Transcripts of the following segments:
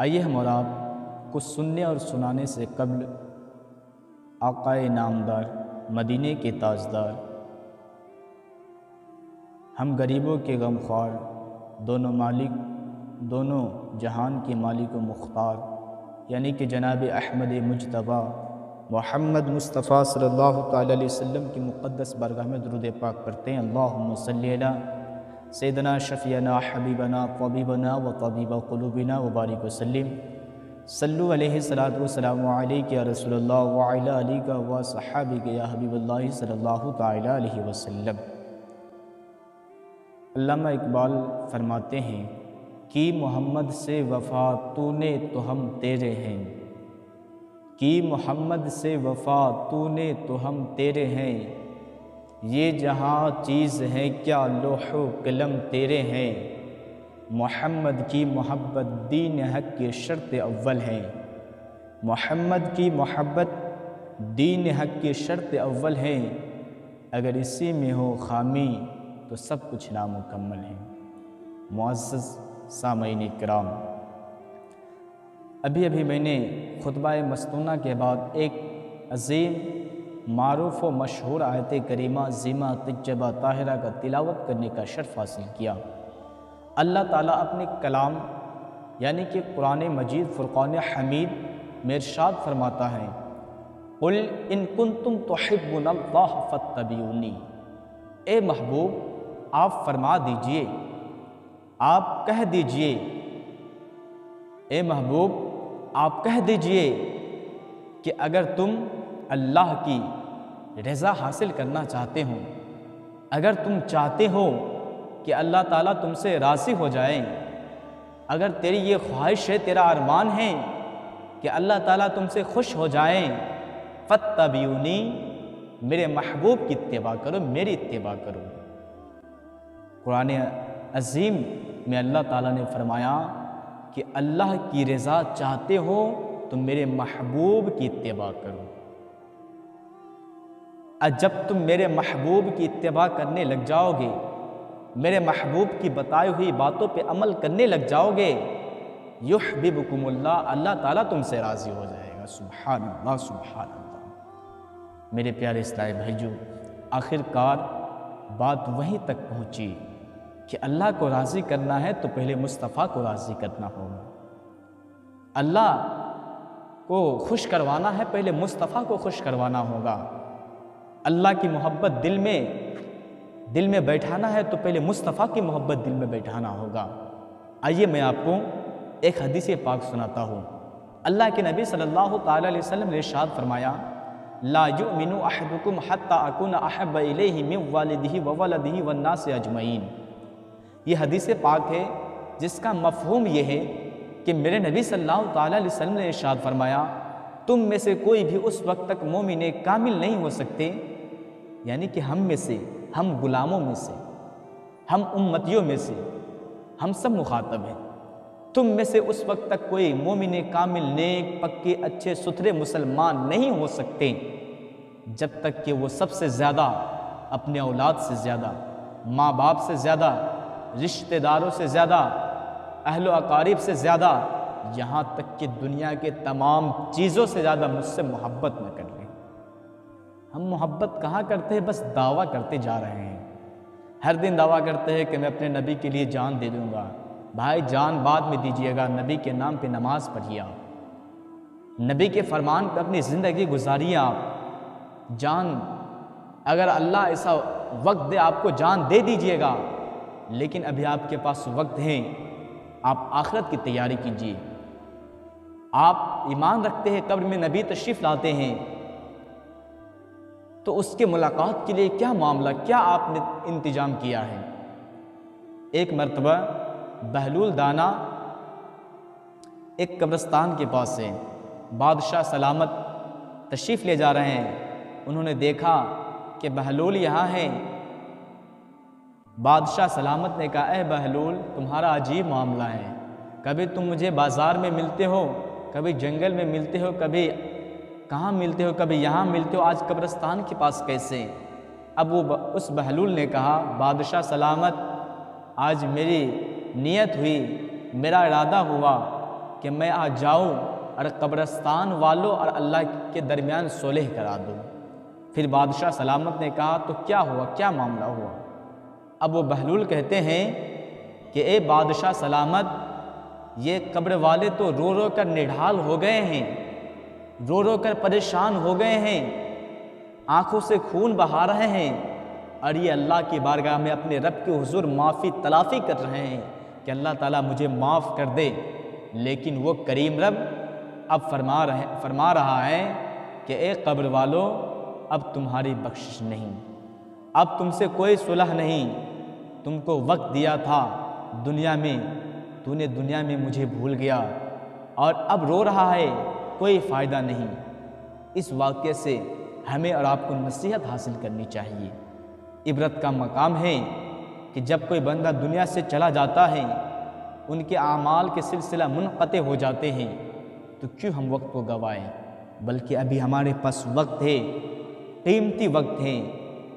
आइए हम और आप कुछ सुनने और सुनाने से कबल आकाए नामदार, मदीने के ताजदार। हम गरीबों के गमख्वार, दोनों मालिक, दोनों जहान के मालिक व मुख्तार, यानी कि जनाब अहमद मुजतबा मोहम्मद मुस्तफ़ा सल्लल्लाहु अलैहि वसल्लम की मुक़द्दस बारगाह में दरुद पाक पढ़ते हैं। अल्लाहुम्म सल्ली अला सैदना, शफ़ियाना, हबीबना, तबीबना व तबीबा क़ुलूबिना व बारिक वसल्लम। सल्लु वसलाम अलैका या रसूलल्लाह व व सहाबिका या इकबाल फरमाते हैं कि मोहम्मद से वफ़ा तूने तो हम तेरे हैं। कि मोहम्मद से वफ़ा तूने तो हम तेरे हैं। ये जहाँ चीज़ है, क्या लोहो कलम तेरे हैं? मोहम्मद की मोहब्बत दीन हक के शर्त अव्वल है। मोहम्मद की मोहब्बत दीन हक के शर्त अव्वल है। अगर इसी में हो खामी तो सब कुछ नामुकम्मल है। मुआज़ सामीन कराम अभी अभी मैंने खुतबा मस्तूना के बाद एक अजीम मारूफ व मशहूर आयत करीमा ज़िमा तजबा ताहरा का तिलावत करने का शर्फ हासिल किया। अल्लाह ताला अपने कलाम, यानी कि कुरान मजीद, फ़ुरक़ान हमीद मेरशाद फरमाता है, उल इन कुन तुम तोहिबुल्लाह फ़तबीनी ए महबूब, आप फरमा दीजिए, आप कह दीजिए। ए महबूब, आप कह दीजिए कि अगर तुम अल्लाह की रज़ा हासिल करना चाहते हो। अगर तुम चाहते हो कि अल्लाह ताला तुमसे राज़ी हो जाए, अगर तेरी ये ख्वाहिश है, तेरा अरमान है कि अल्लाह ताला तुमसे खुश हो जाए फ़तबीनी मेरे महबूब की इत्तबा करो, मेरी इत्तबा करो। कुरान अजीम में अल्लाह ताला ने फरमाया कि अल्लाह की रज़ा चाहते हो तो मेरे महबूब की इत्तबा करो। जब तुम मेरे महबूब की इतबा करने लग जाओगे, मेरे महबूब की बताई हुई बातों पे अमल करने लग जाओगे युहबिबकुमुल्ला अल्लाह ताला तुमसे राज़ी हो जाएगा। सुबहान अल्लाह सुबहान अल्लाह मेरे प्यारे इस्लाम भाईजू आखिरकार बात वहीं तक पहुँची कि अल्लाह को राज़ी करना है तो पहले मुस्तफ़ा को राज़ी करना होगा। अल्लाह को खुश करवाना है, पहले मुस्तफ़ा को खुश करवाना होगा। अल्लाह की मोहब्बत दिल में दिल में बैठाना है तो पहले मुस्तफ़ा की मोहब्बत दिल में बैठाना होगा। आइए मैं आपको एक हदीस पाक सुनाता हूँ। अल्लाह के नबी सल्लल्लाहु अलैहि वसल्लम ने इरशाद फरमाया, ला युमिनु अहदुकुम हत्ता अकुन अहब इलैहि मिन वालिदिही व वलदिही अजमईन। ये हदीस पाक है, जिसका मफहूम यह है कि मेरे नबी सल्लल्लाहु अलैहि वसल्लम ने इरशाद फरमाया, तुम में से कोई भी उस वक्त तक मोमिन कामिल नहीं हो सकते यानी कि हम में से, हम गुलामों में से, हम उम्मतियों में से, हम सब मुखातब हैं। तुम में से उस वक्त तक कोई मोमिन कामिल, नेक, पक्के, अच्छे, सुथरे मुसलमान नहीं हो सकते, जब तक कि वो सबसे ज़्यादा, अपने औलाद से ज़्यादा माँ बाप से ज़्यादा, रिश्तेदारों से ज़्यादा, अहलो अकारीब से ज़्यादा, यहाँ तक कि दुनिया के तमाम चीज़ों से ज़्यादा मुझसे मोहब्बत हम मोहब्बत कहाँ करते हैं? बस दावा करते जा रहे हैं। हर दिन दावा करते हैं कि मैं अपने नबी के लिए जान दे दूँगा। भाई, जान बाद में दीजिएगा, नबी के नाम पे नमाज़ पढ़िए आप। नबी के फरमान पे अपनी ज़िंदगी गुजारिए आप। जान, अगर अल्लाह ऐसा वक्त दे, आपको जान दे दीजिएगा। लेकिन अभी आपके पास वक्त है, आप आखिरत की तैयारी कीजिए। आप ईमान रखते हैं, कब्र में नबी तशरीफ़ लाते हैं। तो उसके मुलाकात के लिए क्या मामला, क्या आपने इंतज़ाम किया है? एक मरतबा, बहलूल दाना एक कब्रस्तान के पास से बादशाह सलामत तशरीफ़ ले जा रहे हैं। उन्होंने देखा कि बहलूल यहाँ है। बादशाह सलामत ने कहा अः बहलूल, तुम्हारा अजीब मामला है। कभी तुम मुझे बाज़ार में मिलते हो, कभी जंगल में मिलते हो, कभी कहाँ मिलते हो, कभी यहाँ मिलते हो, आज कब्रस्तान के पास कैसे? अब वो उस बहलूल ने कहा, बादशाह सलामत, आज मेरी नीयत हुई, मेरा इरादा हुआ कि मैं आज जाऊँ और कब्रस्तान वालों और अल्लाह के दरमियान सोलह करा दूँ। फिर बादशाह सलामत ने कहा तो क्या हुआ, क्या मामला हुआ? अब वो बहलूल कहते हैं कि, ए बादशाह सलामत, ये कब्र वाले तो रो रो कर निढाल हो गए हैं रो रो कर परेशान हो गए हैं। आँखों से खून बहा रहे हैं। और ये अल्लाह की बारगाह में अपने रब के हुजूर माफ़ी, तलाफ़ी कर रहे हैं कि अल्लाह ताला मुझे माफ़ कर दे। लेकिन वो करीम रब अब फरमा रहे, फरमा रहा है कि, ए कब्र वालों, अब तुम्हारी बख्शिश नहीं। अब तुमसे कोई सुलह नहीं। तुमको वक्त दिया था दुनिया में, तूने दुनिया में मुझे भूल गया। और अब रो रहा है कोई फ़ायदा नहीं। इस वाक्य से हमें और आपको नसीहत हासिल करनी चाहिए। इबरत का मकाम है कि जब कोई बंदा दुनिया से चला जाता है, उनके आमाल के सिलसिला मुनक़ हो जाते हैं तो क्यों हम वक्त को गवाएँ? बल्कि अभी हमारे पास वक्त है, कीमती वक्त है,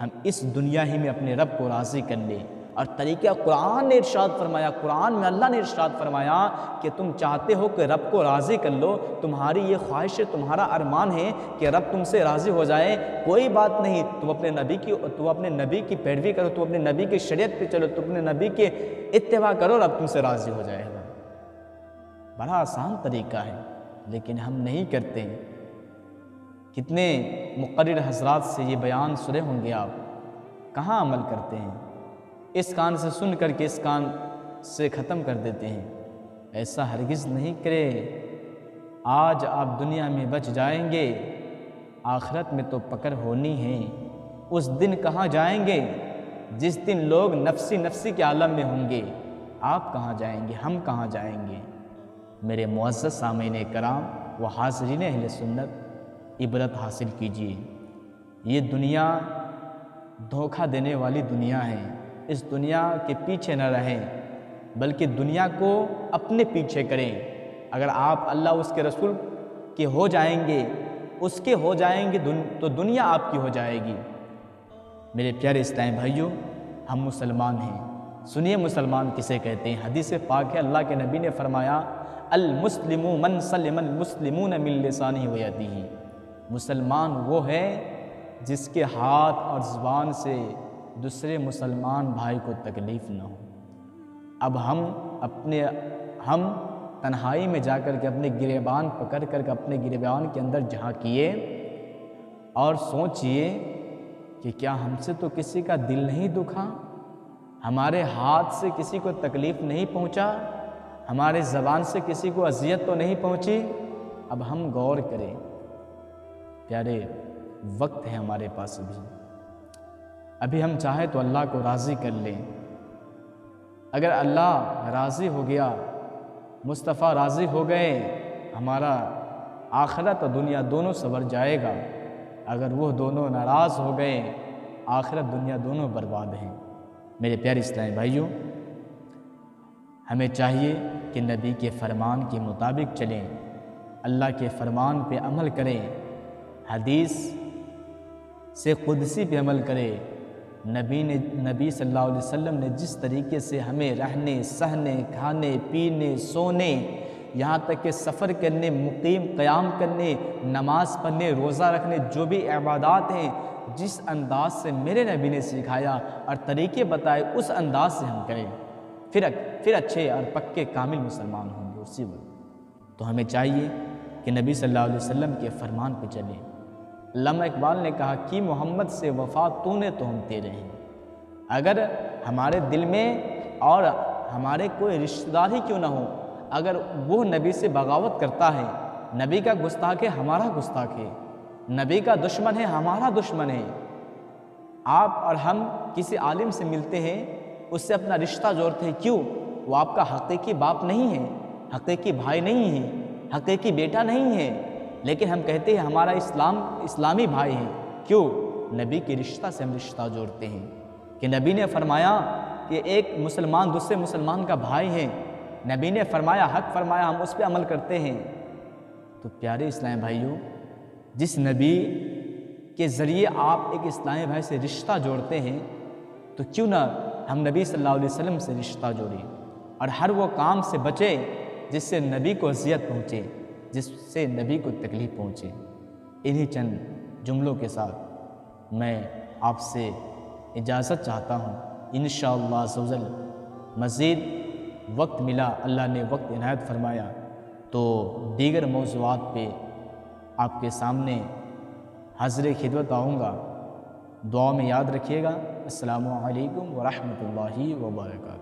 हम इस दुनिया ही में अपने रब को राज़ी कर लें। और तरीक़ा कुरान ने इरशाद फरमाया, कुरान में अल्लाह ने इरशाद फरमाया कि तुम चाहते हो कि रब को राज़ी कर लो, तुम्हारी ये ख्वाहिश, तुम्हारा अरमान है कि रब तुमसे राज़ी हो जाए। कोई बात नहीं, तुम अपने नबी की, तुम अपने नबी की पैरवी करो, तुम अपने नबी की शरीयत पे चलो, तुम अपने नबी के इतवा करो, रब तुमसे राज़ी हो जाएगा बड़ा आसान तरीका है, लेकिन हम नहीं करते। कितने मुकर हजरात से ये बयान सुने होंगे आप? कहाँ अमल करते हैं? इस कान से सुन करके इस कान से ख़त्म कर देते हैं। ऐसा हरगिज़ नहीं करे। आज आप दुनिया में बच जाएँगे। आखिरत में तो पकड़ होनी है। उस दिन कहाँ जाएँगे? जिस दिन लोग नफसी नफसी के आलम में होंगे। आप कहाँ जाएँगे? हम कहाँ जाएँगे? मेरे मुआज़ सामीन कराम व हाजरीन अहल सुन्नत, इबरत हासिल कीजिए। ये दुनिया धोखा देने वाली दुनिया है। इस दुनिया के पीछे न रहें बल्कि दुनिया को अपने पीछे करें। अगर आप अल्लाह उसके रसूल के हो जाएँगे उसके हो जाएँगे दुन, तो दुनिया आपकी हो जाएगी। मेरे प्यारे इस्लाम भाइयों हम मुसलमान हैं। सुनिए मुसलमान किसे कहते हैं। हदीस पाक है अल्लाह के नबी ने फरमाया अलमुस्लिम मन सलमन मुस्लिमून मिलसानी ही मुसलमान वो है जिसके हाथ और ज़ुबान से दूसरे मुसलमान भाई को तकलीफ़ ना हो। अब हम अपने, हम तन्हाई में जाकर के अपने गिरेबान पकड़ कर के अपने गिरेबान के अंदर झाँकिए और सोचिए कि क्या हमसे तो किसी का दिल नहीं दुखा, हमारे हाथ से किसी को तकलीफ़ नहीं पहुँचा, हमारे ज़बान से किसी को अजियत तो नहीं पहुँची। अब हम गौर करें, प्यारे, वक्त है हमारे पास अभी। अभी हम चाहें तो अल्लाह को राज़ी कर लें। अगर अल्लाह राज़ी हो गया, मुस्तफ़ा राज़ी हो गए, हमारा आखरत और दुनिया दोनों सवर जाएगा। अगर वह दोनों नाराज़ हो गए, आखरत दुनिया दोनों बर्बाद हैं। मेरे प्यारे इस्लामी भाइयों, हमें चाहिए कि नबी के फ़रमान के मुताबिक चलें, अल्लाह के फ़रमान पे अमल करें, हदीस से खुदसी पे अमल करें नबी ने, नबी सल्लल्लाहु अलैहि वसल्लम ने जिस तरीके से हमें रहने, सहने, खाने, पीने, सोने, यहाँ तक कि सफ़र करने, मुकीम क़याम करने, नमाज़ पढ़ने, रोज़ा रखने, जो भी इबादत हैं, जिस अंदाज से मेरे नबी ने सिखाया और तरीके बताए, उस अंदाज से हम करें। फिर फिर अच्छे और पक्के कामिल मुसलमान होंगे, उसी वक्त। तो हमें चाहिए कि नबी सल्लल्लाहु अलैहि वसल्लम के फरमान पर चलें। लम्हा इकबाल ने कहा कि मोहम्मद से वफा तूने तो हम तेरे हैं। अगर हमारे दिल में और हमारे कोई रिश्तेदार ही क्यों ना हो, अगर वो नबी से बगावत करता है, नबी का गुस्ताख है, हमारा गुस्ताख है, नबी का दुश्मन है, हमारा दुश्मन है। आप और हम किसी आलिम से मिलते हैं, उससे अपना रिश्ता जोड़ते हैं, क्यों? वो आपका हकीकी बाप नहीं है हकीकी भाई नहीं है हकीकी बेटा नहीं है। लेकिन हम कहते हैं, हमारा इस्लाम, इस्लामी भाई है। क्यों? नबी के रिश्ता से हम रिश्ता जोड़ते हैं। कि नबी ने फरमाया कि एक मुसलमान दूसरे मुसलमान का भाई है। नबी ने फरमाया, हक फरमाया, हम उस पर अमल करते हैं। तो प्यारे इस्लामी भाइयों, जिस नबी के ज़रिए आप एक इस्लामी भाई से रिश्ता जोड़ते हैं तो क्यों ना हम नबी सल्लल्लाहु अलैहि वसल्लम से रिश्ता जोड़ें और हर वो काम से बचे जिससे नबी को अजियत पहुँचे। जिससे नबी को तकलीफ़ पहुँचे। इन्हीं चंद जुमलों के साथ मैं आपसे इजाज़त चाहता हूँ। इन शजल मज़ीद वक्त मिला, अल्लाह ने वक्त इनायत फरमाया तो दीगर मौजूद पे आपके सामने हाजिर खिदमत आऊँगा। दुआ में याद रखिएगा। असलकम वरहमल वर्का